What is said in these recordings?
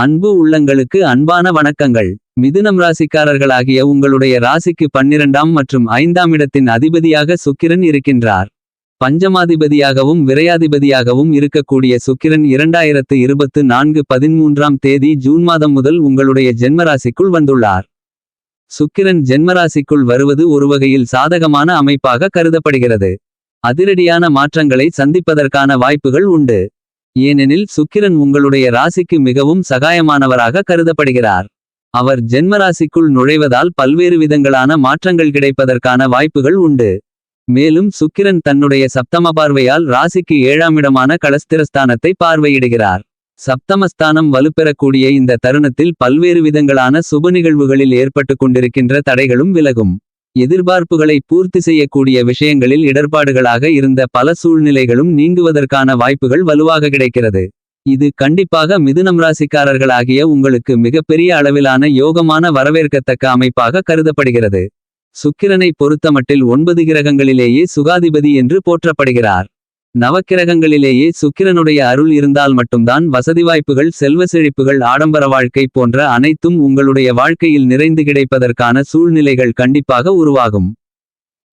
அன்பு உள்ளங்களுக்கு அன்பான வணக்கங்கள். மிதுனம் ராசிக்காரர்களாகிய உங்களுடைய ராசிக்கு பன்னிரண்டாம் மற்றும் ஐந்தாம் இடத்தின் அதிபதியாக சுக்கிரன் இருக்கின்றார். பஞ்சமாதிபதியாகவும் விரையாதிபதியாகவும் இருக்கக்கூடிய சுக்கிரன் இரண்டாயிரத்து இருபத்து நான்கு பதிமூன்றாம் தேதி ஜூன் மாதம் முதல் உங்களுடைய ஜென்மராசிக்குள் வந்துள்ளார். சுக்கிரன் ஜென்மராசிக்குள் வருவது ஒரு வகையில் சாதகமான அமைப்பாக கருதப்படுகிறது. அதிரடியான மாற்றங்களை சந்திப்பதற்கான வாய்ப்புகள் உண்டு. ஏனெனில் சுக்கிரன் உங்களுடைய ராசிக்கு மிகவும் சகாயமானவராக கருதப்படுகிறார். அவர் ஜென்மராசிக்குள் நுழைவதால் பல்வேறு விதங்களான மாற்றங்கள் கிடைப்பதற்கான வாய்ப்புகள் உண்டு. மேலும் சுக்கிரன் தன்னுடைய சப்தம பார்வையால் ராசிக்கு ஏழாமிடமான களஸ்திரஸ்தானத்தை பார்வையிடுகிறார். சப்தமஸ்தானம் வலுப்பெறக்கூடிய இந்த தருணத்தில் பல்வேறு விதங்களான சுப நிகழ்வுகளில் ஏற்பட்டு கொண்டிருக்கின்ற தடைகளும் விலகும். எதிர்பார்ப்புகளை பூர்த்தி செய்யக்கூடிய விஷயங்களில் இடர்பாடுகளாக இருந்த பல சூழ்நிலைகளும் நீங்குவதற்கான வாய்ப்புகள் வலுவாக கிடைக்கிறது. இது கண்டிப்பாக மிதுனம் ராசிக்காரர்களாகிய உங்களுக்கு மிகப்பெரிய அளவிலான யோகமான வரவேற்கத்தக்க அமைப்பாக கருதப்படுகிறது. சுக்கிரனை பொறுத்தமட்டில் ஒன்பது கிரகங்களிலேயே சுகாதிபதி என்று போற்றப்படுகிறார். நவக்கிரகங்களிலேயே சுக்கிரனுடைய அருள் இருந்தால் மட்டும்தான் வசதி வாய்ப்புகள் செல்வ செழிப்புகள் ஆடம்பர வாழ்க்கை போன்ற அனைத்தும் உங்களுடைய வாழ்க்கையில் நிறைந்து கிடைப்பதற்கான சூழ்நிலைகள் கண்டிப்பாக உருவாகும்.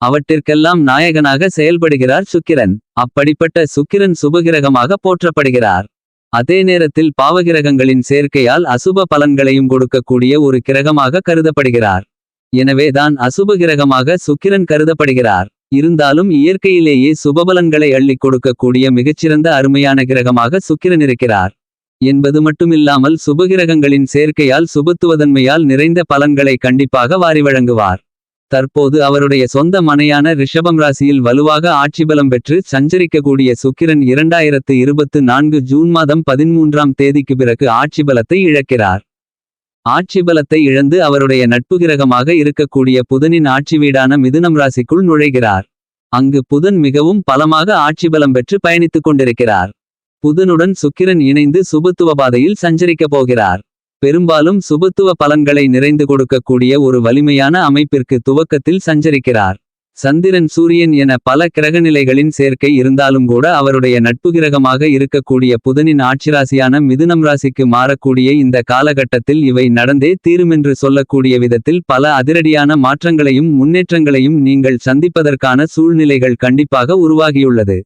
அவற்றிற்கெல்லாம் நாயகனாக செயல்படுகிறார் சுக்கிரன். அப்படிப்பட்ட சுக்கிரன் சுபகிரகமாக போற்றப்படுகிறார். அதே நேரத்தில் பாவகிரகங்களின் சேர்க்கையால் அசுப பலன்களையும் கொடுக்கக்கூடிய ஒரு கிரகமாக கருதப்படுகிறார். எனவேதான் அசுப கிரகமாக சுக்கிரன் கருதப்படுகிறார். இருந்தாலும் இயற்கையிலேயே சுபபலன்களை அள்ளிக் கொடுக்கக்கூடிய மிகச்சிறந்த அருமையான கிரகமாக சுக்கிரன் இருக்கிறார். என்பது மட்டுமில்லாமல் சுபகிரகங்களின் சேர்க்கையால் சுபத்துவதன்மையால் நிறைந்த பலன்களை கண்டிப்பாக வாரி வழங்குவார். தற்போது அவருடைய சொந்த மனையான ரிஷபம் ராசியில் வலுவாக ஆட்சிபலம் பெற்று சஞ்சரிக்கக்கூடிய சுக்கிரன் இரண்டாயிரத்து இருபத்து நான்கு ஜூன் மாதம் பதிமூன்றாம் தேதிக்கு பிறகு ஆட்சிபலத்தை இழக்கிறார். ஆட்சி பலத்தை இழந்து அவருடைய நட்பு கிரகமாக இருக்கக்கூடிய புதனின் ஆட்சி வீடான மிதுனம் ராசிக்குள் நுழைகிறார். அங்கு புதன் மிகவும் பலமாக ஆட்சி பலம் பெற்று பயணித்துக் கொண்டிருக்கிறார். புதனுடன் சுக்கிரன் இணைந்து சுபத்துவ பாதையில் சஞ்சரிக்கப் போகிறார். பெரும்பாலும் சுபத்துவ பலன்களை நிறைந்து கொடுக்கக்கூடிய ஒரு வலிமையான அமைப்பிற்கு துவக்கத்தில் சஞ்சரிக்கிறார். சந்திரன் சூரியன் என பல கிரகநிலைகளின் சேர்க்கை இருந்தாலும் கூட அவருடைய நட்பு கிரகமாக இருக்கக்கூடிய புதனின் ஆட்சிராசியான மிதுனம் ராசிக்கு மாறக்கூடிய இந்த காலகட்டத்தில் இவை நடந்தே தீருமென்று சொல்லக்கூடிய விதத்தில் பல அதிரடியான மாற்றங்களையும் முன்னேற்றங்களையும் நீங்கள் சந்திப்பதற்கான சூழ்நிலைகள் கண்டிப்பாக உருவாகியுள்ளது.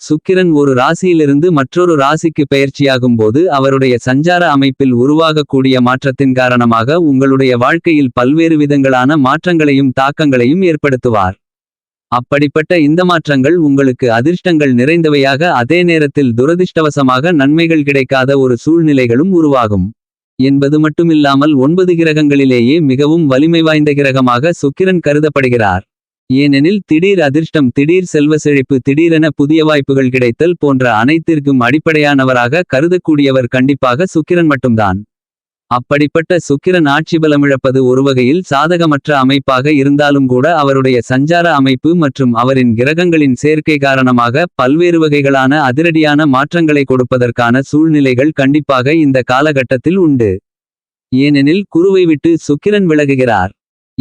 சுக்கிரன் ஒரு ராசியிலிருந்து மற்றொரு ராசிக்கு பெயர்ச்சியாகும் போது அவருடைய சஞ்சார அமைப்பில் உருவாகக்கூடிய மாற்றத்தின் காரணமாக உங்களுடைய வாழ்க்கையில் பல்வேறு விதங்களான மாற்றங்களையும் தாக்கங்களையும் ஏற்படுத்துவார். அப்படிப்பட்ட இந்த மாற்றங்கள் உங்களுக்கு அதிர்ஷ்டங்கள் நிறைந்தவையாக அதே நேரத்தில் துரதிர்ஷ்டவசமாக நன்மைகள் கிடைக்காத ஒரு சூழ்நிலைகளும் உருவாகும். என்பது மட்டுமில்லாமல் ஒன்பது கிரகங்களிலேயே மிகவும் வலிமை வாய்ந்த கிரகமாக சுக்கிரன் கருதப்படுகிறார். ஏனெனில் திடீர் அதிர்ஷ்டம் திடீர் செல்வ செழிப்பு திடீரென புதிய வாய்ப்புகள் கிடைத்தல் போன்ற அனைத்திற்கும் அடிப்படையானவராக கருதக்கூடியவர் கண்டிப்பாக சுக்கிரன் மட்டும்தான். அப்படிப்பட்ட சுக்கிரன் ஆட்சி பலமிழப்பது ஒரு வகையில் சாதகமற்ற அமைப்பாக இருந்தாலும் கூட அவருடைய சஞ்சார அமைப்பு மற்றும் அவரின் கிரகங்களின் சேர்க்கை காரணமாக பல்வேறு வகைகளான அதிரடியான மாற்றங்களை கொடுப்பதற்கான சூழ்நிலைகள் கண்டிப்பாக இந்த காலகட்டத்தில் உண்டு. ஏனெனில் குருவை விட்டு சுக்கிரன் விலகுகிறார்.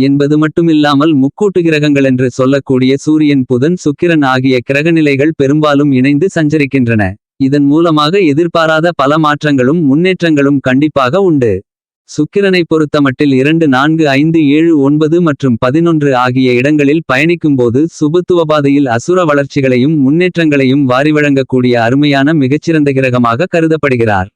என்பது மட்டுமில்லாமல் முக்கூட்டு கிரகங்களென்று சொல்லக்கூடிய சூரியன் புதன் சுக்கிரன் ஆகிய கிரகநிலைகள் பெரும்பாலும் இணைந்து சஞ்சரிக்கின்றன. இதன் மூலமாக எதிர்பாராத பல மாற்றங்களும் முன்னேற்றங்களும் கண்டிப்பாக உண்டு. சுக்கிரனை பொறுத்தமட்டில் இரண்டு நான்கு ஐந்து ஏழு ஒன்பது மற்றும் பதினொன்று ஆகிய இடங்களில் பயணிக்கும்போது சுபத்துவபாதையில் அசுர வளர்ச்சிகளையும் முன்னேற்றங்களையும் வாரி வழங்கக்கூடிய அருமையான மிகச்சிறந்த கிரகமாக கருதப்படுகிறார்.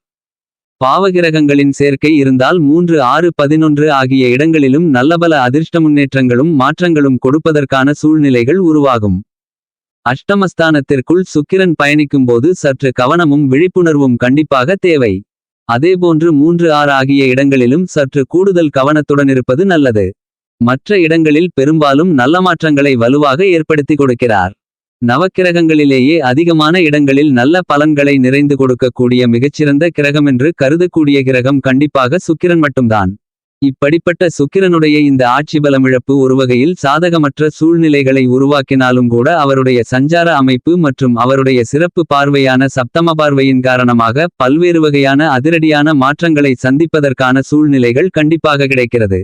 பாவகிரகங்களின் சேர்க்கை இருந்தால் மூன்று ஆறு பதினொன்று ஆகிய இடங்களிலும் நல்லபல அதிர்ஷ்ட முன்னேற்றங்களும் மாற்றங்களும் கொடுப்பதற்கான சூழ்நிலைகள் உருவாகும். அஷ்டமஸ்தானத்திற்குள் சுக்கிரன் பயணிக்கும்போது சற்று கவனமும் விழிப்புணர்வும் கண்டிப்பாக தேவை. அதேபோன்று மூன்று ஆறு ஆகிய இடங்களிலும் சற்று கூடுதல் கவனத்துடன் இருப்பது நல்லது. மற்ற இடங்களில் பெரும்பாலும் நல்ல மாற்றங்களை வலுவாக ஏற்படுத்தி கொடுக்கிறார். நவக்கிரகங்களிலேயே அதிகமான இடங்களில் நல்ல பலன்களை நிறைந்து கொடுக்கக்கூடிய மிகச்சிறந்த கிரகமென்று கருதக்கூடிய கிரகம் கண்டிப்பாக சுக்கிரன் மட்டும்தான். இப்படிப்பட்ட சுக்கிரனுடைய இந்த ஆட்சி பலமிழப்பு ஒருவகையில் சாதகமற்ற சூழ்நிலைகளை உருவாக்கினாலும் கூட அவருடைய சஞ்சார அமைப்பு மற்றும் அவருடைய சிறப்பு பார்வையான சப்தம பார்வையின் காரணமாக பல்வேறு வகையான அதிரடியான மாற்றங்களை சந்திப்பதற்கான சூழ்நிலைகள் கண்டிப்பாக கிடைக்கிறது.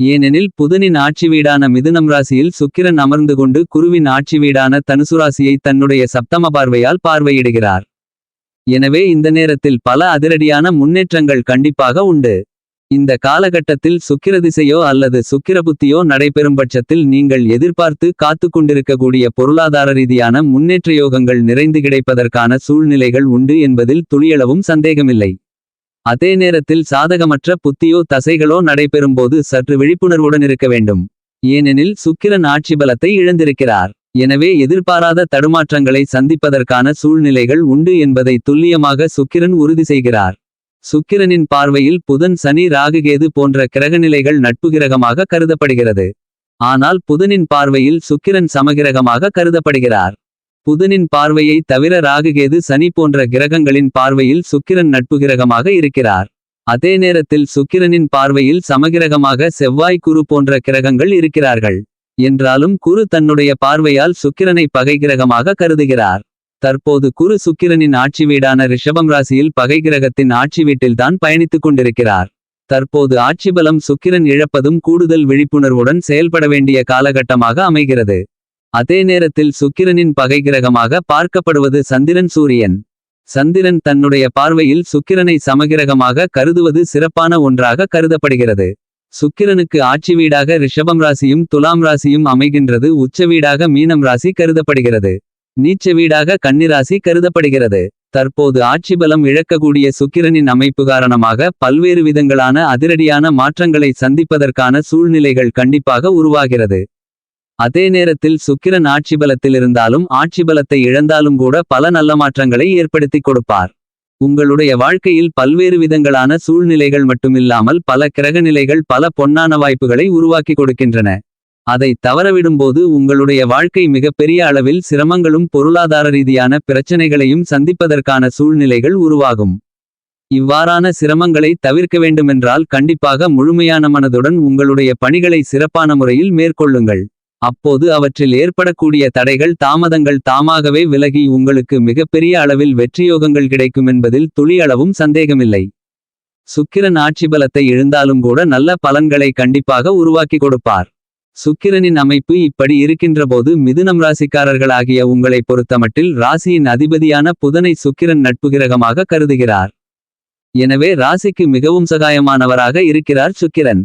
ஏனெனில் புதனின் ஆட்சி வீடான மிதுனம் ராசியில் சுக்கிரன் அமர்ந்து கொண்டு குருவின் ஆட்சி வீடான தனுசு ராசியை தன்னுடைய சப்தம பார்வையால் பார்வையிடுகிறார். எனவே இந்த நேரத்தில் பல அதிரடியான முன்னேற்றங்கள் கண்டிப்பாக உண்டு. இந்த காலகட்டத்தில் சுக்கிரதிசையோ அல்லது சுக்கிரபுத்தியோ நடைபெறும் பட்சத்தில் நீங்கள் எதிர்பார்த்து காத்து கொண்டிருக்கக்கூடிய பொருளாதார ரீதியான முன்னேற்ற யோகங்கள் நிறைந்து கிடைப்பதற்கான சூழ்நிலைகள் உண்டு என்பதில் துளியளவும் சந்தேகமில்லை. அதே நேரத்தில் சாதகமற்ற புத்தியோ தசைகளோ நடைபெறும்போது சற்று விழிப்புணர்வுடன் இருக்க வேண்டும். ஏனெனில் சுக்கிரன் ஆட்சி பலத்தை இழந்திருக்கிறார். எனவே எதிர்பாராத தடுமாற்றங்களை சந்திப்பதற்கான சூழ்நிலைகள் உண்டு என்பதை துல்லியமாக சுக்கிரன் உறுதி செய்கிறார். சுக்கிரனின் பார்வையில் புதன் சனி ராகுகேது போன்ற கிரகநிலைகள் நட்பு கிரகமாக கருதப்படுகிறது. ஆனால் புதனின் பார்வையில் சுக்கிரன் சமகிரகமாக கருதப்படுகிறார். புதனின் பார்வையை தவிர ராகுகேது சனி போன்ற கிரகங்களின் பார்வையில் சுக்கிரன் நட்பு கிரகமாக இருக்கிறார். அதே நேரத்தில் சுக்கிரனின் பார்வையில் சமகிரகமாக செவ்வாய் குரு போன்ற கிரகங்கள் இருக்கிறார்கள். என்றாலும் குரு தன்னுடைய பார்வையால் சுக்கிரனை பகை கிரகமாக கருதுகிறார். தற்போது குரு சுக்கிரனின் ஆட்சி வீடான ரிஷபம் ராசியில் பகை கிரகத்தின் ஆட்சி வீட்டில்தான் பயணித்துக் கொண்டிருக்கிறார். தற்போது ஆட்சி பலம் சுக்கிரன் இழப்பதும் கூடுதல் விழிப்புணர்வுடன் செயல்பட வேண்டிய காலகட்டமாக அமைகிறது. அதே நேரத்தில் சுக்கிரனின் பகை கிரகமாக பார்க்கப்படுவது சந்திரன் சூரியன். சந்திரன் தன்னுடைய பார்வையில் சுக்கிரனை சமகிரகமாக கருதுவது சிறப்பான ஒன்றாக கருதப்படுகிறது. சுக்கிரனுக்கு ஆட்சி வீடாக ரிஷபம் ராசியும் துலாம் ராசியும் அமைகின்றது உச்ச வீடாக மீனம் ராசி கருதப்படுகிறது. நீச்ச வீடாக கன்னிராசி கருதப்படுகிறது. தற்போது ஆட்சி பலம் இழக்கக்கூடிய சுக்கிரனின் அமைப்பு காரணமாக பல்வேறு விதங்களான அதிரடியான மாற்றங்களை சந்திப்பதற்கான சூழ்நிலைகள் கண்டிப்பாக உருவாகிறது. அதே நேரத்தில் சுக்கிரன் ஆட்சிபலத்தில் இருந்தாலும் ஆட்சி பலத்தை இழந்தாலும் கூட பல நல்ல மாற்றங்களை ஏற்படுத்திக் கொடுப்பார். உங்களுடைய வாழ்க்கையில் பல்வேறு விதங்களான சூழ்நிலைகள் மட்டுமில்லாமல் பல கிரகநிலைகள் பல பொன்னான வாய்ப்புகளை உருவாக்கி கொடுக்கின்றன. அதை தவறவிடும்போது உங்களுடைய வாழ்க்கை மிகப்பெரிய அளவில் சிரமங்களும் பொருளாதார ரீதியான பிரச்சனைகளையும் சந்திப்பதற்கான சூழ்நிலைகள் உருவாகும். இவ்வாறான சிரமங்களை தவிர்க்க வேண்டுமென்றால் கண்டிப்பாக முழுமையான மனதுடன் உங்களுடைய பணிகளை சிறப்பான முறையில் மேற்கொள்ளுங்கள். அப்போது அவற்றில் ஏற்படக்கூடிய தடைகள் தாமதங்கள் தாமாகவே விலகி உங்களுக்கு மிகப்பெரிய அளவில் வெற்றியோகங்கள் கிடைக்கும் என்பதில் துளியளவும் சந்தேகமில்லை. சுக்கிரன் ஆட்சி பலத்தை இழந்தாலும் கூட நல்ல பலன்களை கண்டிப்பாக உருவாக்கி கொடுப்பார். சுக்கிரனின் அமைப்பு இப்படி இருக்கின்றபோது மிதுனம் ராசிக்காரர்களாகிய உங்களை பொறுத்தமட்டில் ராசியின் அதிபதியான புதனை சுக்கிரன் நட்பு கிரகமாக கருதுகிறார். எனவே ராசிக்கு மிகவும் சகாயமானவராக இருக்கிறார் சுக்கிரன்.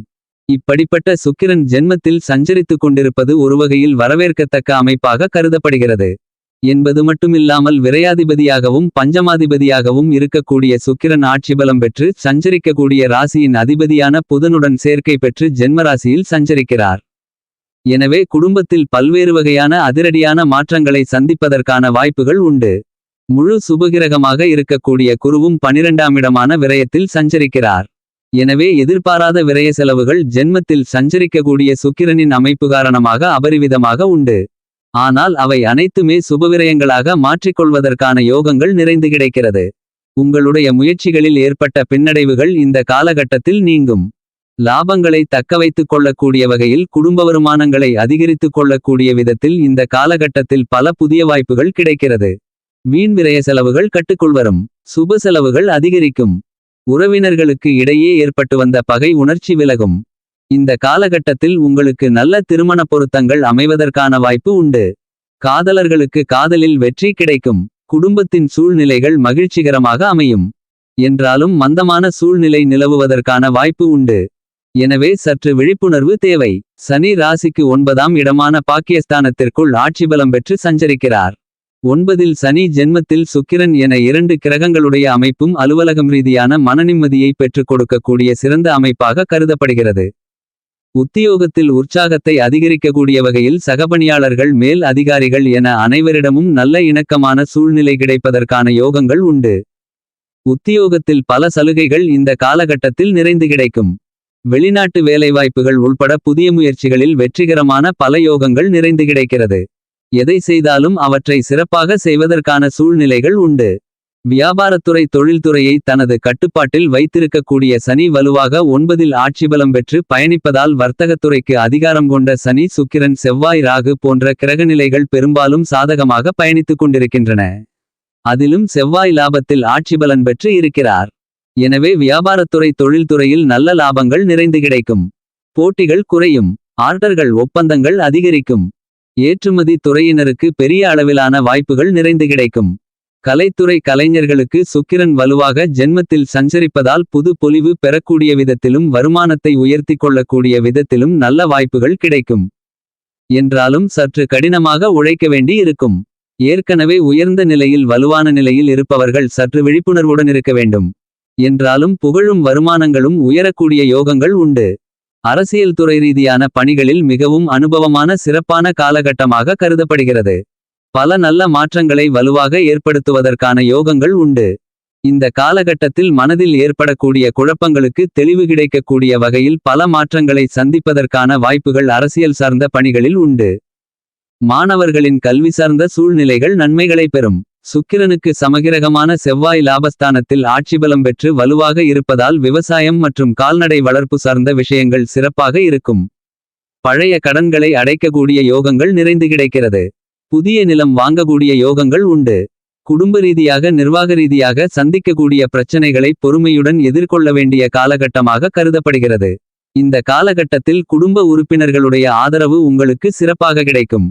இப்படிப்பட்ட சுக்கிரன் ஜென்மத்தில் சஞ்சரித்துக் கொண்டிருப்பது ஒருவகையில் வரவேற்கத்தக்க அமைப்பாக கருதப்படுகிறது. என்பது மட்டுமில்லாமல் விரையாதிபதியாகவும் பஞ்சமாதிபதியாகவும் இருக்கக்கூடிய சுக்கிரன் ஆட்சி பலம் பெற்று சஞ்சரிக்கக்கூடிய ராசியின் அதிபதியான புதனுடன் சேர்க்கை பெற்று ஜென்மராசியில் சஞ்சரிக்கிறார். எனவே குடும்பத்தில் பல்வேறு வகையான அதிரடியான மாற்றங்களை சந்திப்பதற்கான வாய்ப்புகள் உண்டு. முழு சுபகிரகமாக இருக்கக்கூடிய குருவும் பனிரெண்டாம் இடமான விரயத்தில் சஞ்சரிக்கிறார். எனவே எதிர்பாராத விரய செலவுகள் ஜென்மத்தில் சஞ்சரிக்கக்கூடிய சுக்கிரனின் அமைப்பு காரணமாக அபரிவிதமாக உண்டு. ஆனால் அவை அனைத்துமே சுபவிரயங்களாக மாற்றிக்கொள்வதற்கான யோகங்கள் நிறைந்து கிடைக்கிறது. உங்களுடைய முயற்சிகளில் ஏற்பட்ட பின்னடைவுகள் இந்த காலகட்டத்தில் நீங்கும். லாபங்களை தக்கவைத்துக் கொள்ளக்கூடிய வகையில் குடும்ப வருமானங்களை அதிகரித்துக் கொள்ளக்கூடிய விதத்தில் இந்த காலகட்டத்தில் பல புதிய வாய்ப்புகள் கிடைக்கிறது. வீண் விரய செலவுகள் கட்டுக்குள் சுப செலவுகள் அதிகரிக்கும். உறவினர்களுக்கு இடையே ஏற்பட்டு வந்த பகை உணர்ச்சி விலகும். இந்த காலகட்டத்தில் உங்களுக்கு நல்ல திருமண பொருத்தங்கள் அமைவதற்கான வாய்ப்பு உண்டு. காதலர்களுக்கு காதலில் வெற்றி கிடைக்கும். குடும்பத்தின் சூழ்நிலைகள் மகிழ்ச்சிகரமாக அமையும். என்றாலும் மந்தமான சூழ்நிலை நிலவுவதற்கான வாய்ப்பு உண்டு. எனவே சற்று விழிப்புணர்வு தேவை. சனி ராசிக்கு ஒன்பதாம் இடமான பாக்கியஸ்தானத்திற்குள் ஆட்சி பலம் பெற்று சஞ்சரிக்கிறார். ஒன்பதில் சனி ஜென்மத்தில் சுக்கிரன் என இரண்டு கிரகங்களுடைய அமைப்பும் அலுவலகம் ரீதியான மனநிம்மதியை பெற்றுக் கொடுக்கக்கூடிய சிறந்த அமைப்பாக கருதப்படுகிறது. உத்தியோகத்தில் உற்சாகத்தை அதிகரிக்கக்கூடிய வகையில் சகபணியாளர்கள் மேல் அதிகாரிகள் என அனைவரிடமும் நல்ல இணக்கமான சூழ்நிலை கிடைப்பதற்கான யோகங்கள் உண்டு. உத்தியோகத்தில் பல சலுகைகள் இந்த காலகட்டத்தில் நிறைந்து கிடைக்கும். வெளிநாட்டு வேலைவாய்ப்புகள் உள்பட புதிய முயற்சிகளில் வெற்றிகரமான பல யோகங்கள் நிறைந்து கிடைக்கிறது. எதை செய்தாலும் அவற்றை சிறப்பாக செய்வதற்கான சூழ்நிலைகள் உண்டு. வியாபாரத்துறை தொழில்துறையை தனது கட்டுப்பாட்டில் வைத்திருக்கக்கூடிய சனி வலுவாக ஒன்பதில் ஆட்சிபலம் பெற்று பயணிப்பதால் வர்த்தகத்துறைக்கு அதிகாரம் கொண்ட சனி சுக்கிரன் செவ்வாய் ராகு போன்ற கிரகநிலைகள் பெரும்பாலும் சாதகமாக பயணித்துக் கொண்டிருக்கின்றன. அதிலும் செவ்வாய் லாபத்தில் ஆட்சிபலன் பெற்று இருக்கிறார். எனவே வியாபாரத்துறை தொழில்துறையில் நல்ல லாபங்கள் நிறைந்து கிடைக்கும். போட்டிகள் குறையும். ஆர்டர்கள் ஒப்பந்தங்கள் அதிகரிக்கும். ஏற்றுமதி துறையினருக்கு பெரிய அளவிலான வாய்ப்புகள் நிறைந்து கிடைக்கும். கலைத்துறை கலைஞர்களுக்கு சுக்கிரன் வலுவாக ஜென்மத்தில் சஞ்சரிப்பதால் புது பொலிவு பெறக்கூடிய விதத்திலும் வருமானத்தை உயர்த்திக் கொள்ளக்கூடிய விதத்திலும் நல்ல வாய்ப்புகள் கிடைக்கும். என்றாலும் சற்று கடினமாக உழைக்க வேண்டி இருக்கும். ஏற்கனவே உயர்ந்த நிலையில் வலுவான நிலையில் இருப்பவர்கள் சற்று விழிப்புணர்வுடன் இருக்க வேண்டும். என்றாலும் புகழும் வருமானங்களும் உயரக்கூடிய யோகங்கள் உண்டு. அரசியல் துறை ரீதியான பணிகளில் மிகவும் அனுபவமான சிறப்பான காலகட்டமாக கருதப்படுகிறது. பல நல்ல மாற்றங்களை வலுவாக ஏற்படுத்துவதற்கான யோகங்கள் உண்டு. இந்த காலகட்டத்தில் மனதில் ஏற்படக்கூடிய குழப்பங்களுக்கு தெளிவு கிடைக்கக்கூடிய வகையில் பல மாற்றங்களை சந்திப்பதற்கான வாய்ப்புகள் அரசியல் சார்ந்த பணிகளில் உண்டு. மாணவர்களின் கல்வி சார்ந்த சூழ்நிலைகள் நன்மைகளை பெறும். சுக்கிரனுக்கு சமகிரகமான செவ்வாய் லாபஸ்தானத்தில் ஆட்சிபலம் பெற்று வலுவாக இருப்பதால் விவசாயம் மற்றும் கால்நடை வளர்ப்பு சார்ந்த விஷயங்கள் சிறப்பாக இருக்கும். பழைய கடன்களை அடைக்கக்கூடிய யோகங்கள் நிறைந்து கிடைக்கிறது. புதிய நிலம் வாங்கக்கூடிய யோகங்கள் உண்டு. குடும்ப ரீதியாக நிர்வாக ரீதியாக சந்திக்கக்கூடிய பிரச்சனைகளை பொறுமையுடன் எதிர்கொள்ள வேண்டிய காலகட்டமாக கருதப்படுகிறது. இந்த காலகட்டத்தில் குடும்ப உறுப்பினர்களுடைய ஆதரவு உங்களுக்கு சிறப்பாக கிடைக்கும்.